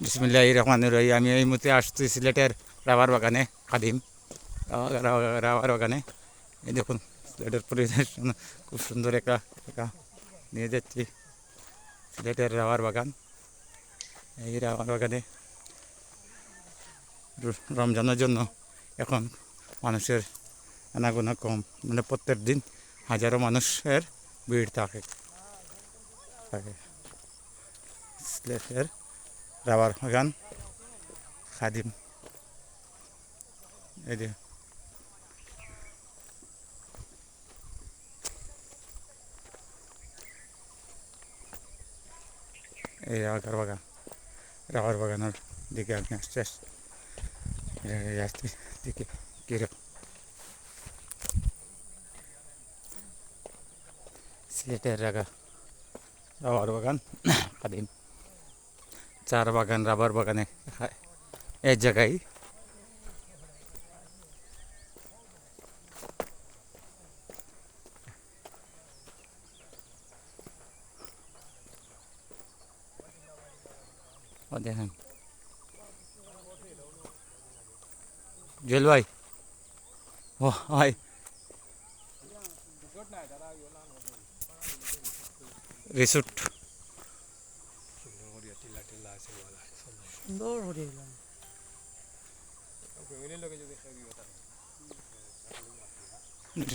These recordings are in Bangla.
বিসমিল্লাহ রহমান রহি আমি এই মুহূর্তে আসছি সিলেটের রাবার বাগানে কাদিম রাবার- বাগানে। এই দেখুন, সিলেটের পরিবেশ খুব সুন্দর একটা একা নিয়ে যাচ্ছি সিলেটের রাবার বাগান। এই রাবার বাগানে রমজানের জন্য এখন মানুষের আনাগোনা কম। মানে প্রত্যেক দিন হাজারো মানুষের ভিড় থাকে। থাকে। সিলেটের রাবার বাগান খাদিম এই যে এই রাবার বাগান রাবার বাগানের দিকে আমি আসতে এই আসতে দিকে কীরকম সিলেটের রাগা রাবার বাগান কাদিম চার বাগান রাবার বাগানে হয় এক জায়গায় ও দেখেন জুয়েল ভাই ও ভাই রিসুট সুন্দর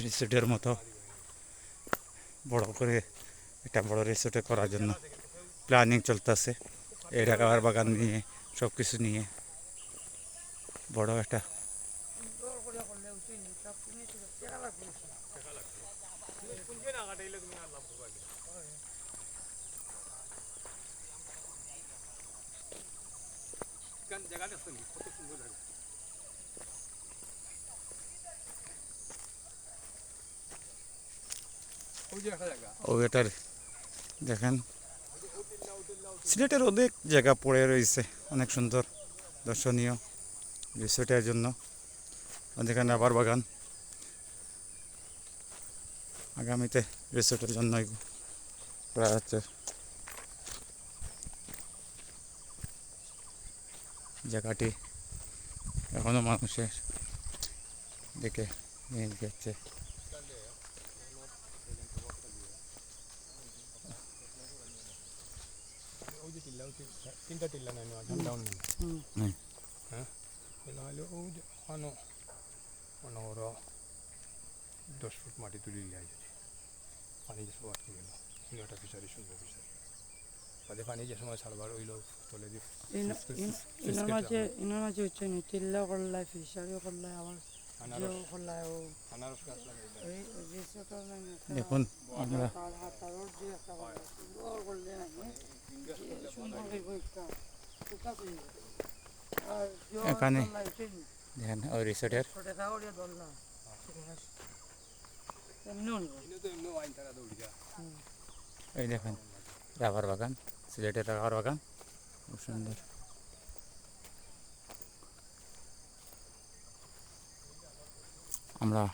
রিসোর্টের মতো বড় করে একটা বড় রিসোর্টে করার জন্য প্ল্যানিং চলতেছে। এই রাখাবার বাগান নিয়ে সব কিছু নিয়ে বড় একটা সুন্দর করে করলে উচিত সব কিনে ছিল টাকা ও এটার দেখেন সিলেটের অনেক জায়গা পড়ে রয়েছে অনেক সুন্দর দর্শনীয় রিসোর্টের জন্য যেখানে আবার বাগান আগামীতে রিসোর্টের জন্য করা হচ্ছে জায়গাটি এখনও মানুষের দিকে নিয়ে যাচ্ছে তিনটা টিল্লা নাই ডাউন। হ্যাঁ নাহলে ও যে ওখানো মনে দশ ফুট মাটি তুলে লিয়ে যদি পানি যে সব আটকে গেল। একটা ফিশারি সুন্দর ফিশারি। তাদের পানি যে সময় ছাড়বার ওইল তলে দিয়ে ইনার মাঝে ইনার মাঝে হচ্ছে নি টিল্লা করলাই ফিশারি করলাই আবার দেখুন হাতারোর যে একটা করলে সুন্দর আর এখানে- করলাই হচ্ছে নি। দেখেন ওই রিসোর্টের তো এমনি আইন তারা এই দেখেন রাবার বাগান, সিলেটের রাবার বাগান। খুব সুন্দর। আমরা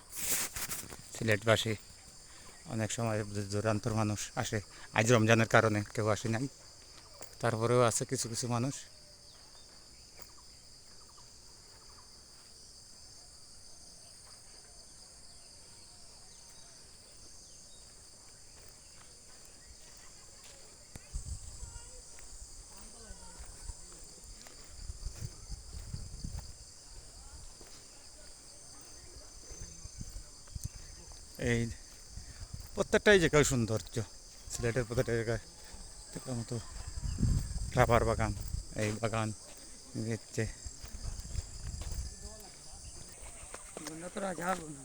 সিলেটবাসী অনেক সময় দূরান্তর মানুষ আসে। আজ রমজানের কারণে কেউ আসে নাই। তারপরেও আছে কিছু কিছু মানুষ। এই প্রত্যেকটাই জায়গায় সৌন্দর্য সিলেটের প্রত্যেকটা জায়গায় মতো রাবার বাগান এই বাগান দেখছে বন্ধা তো রাজা হব না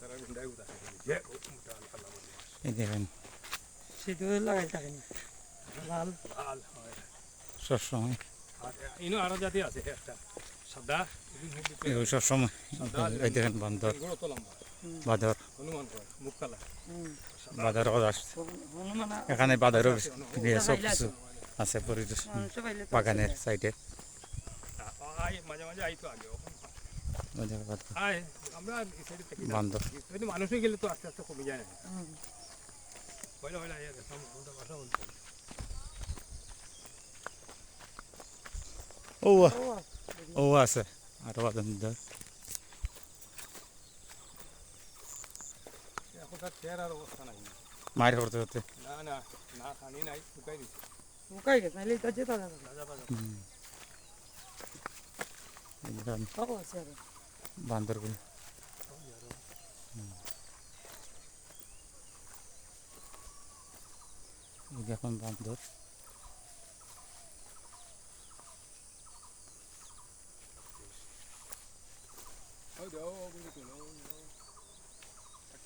তারা গুন্ডায় গুদা যে মোটা আলফালা এই দেখেন সেটা লাগাই থাকে না লাল। লাল হয় সবসময়। আর আরও জাতি আছে একটা সাদা। সবসময় এই দেখেন বান্দর। গুঁড়ো তো লম্বা বাদর হনুমান কয় মুখ কালা হুম বাদর আসছে। এখানে বাদরও সব কিছু আছে পরিবেশ তো বাগানের সাইডে আয় মাঝে মাঝে আই তো আগে ওখানে বাদর আয় আমরা এই সাইডে থেকে বান্দর মানুষই গেলে তো আস্তে আস্তে কমে যায় ও ও আছে। আরও বাদাম ধর এখন তার চেহারার অবস্থা নাই। মায়ের করতে করতে না না না খানি নাই শুকাই দিচ্ছে শুকাই গেছে নাহলে এটা যেতে হবে রাজা বাজা আছে আর বান্দরগুলো এই যে এখন বান্দর ওই দাও ও বুঝি তো ও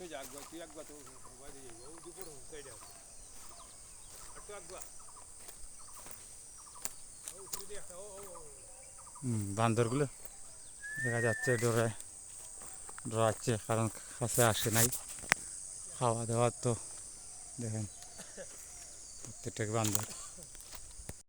একটু জাগবা তুই একবার তো বাইরে যাই ও দুপুর সাইডে আছে ও ও। হুম, বান্দরগুলো দেখা যাচ্ছে ডোরায় ডরাচ্ছে কারণ কাছে আসে নাই খাওয়া দাওয়া তো দেখেন প্রত্যেকটা বান্দর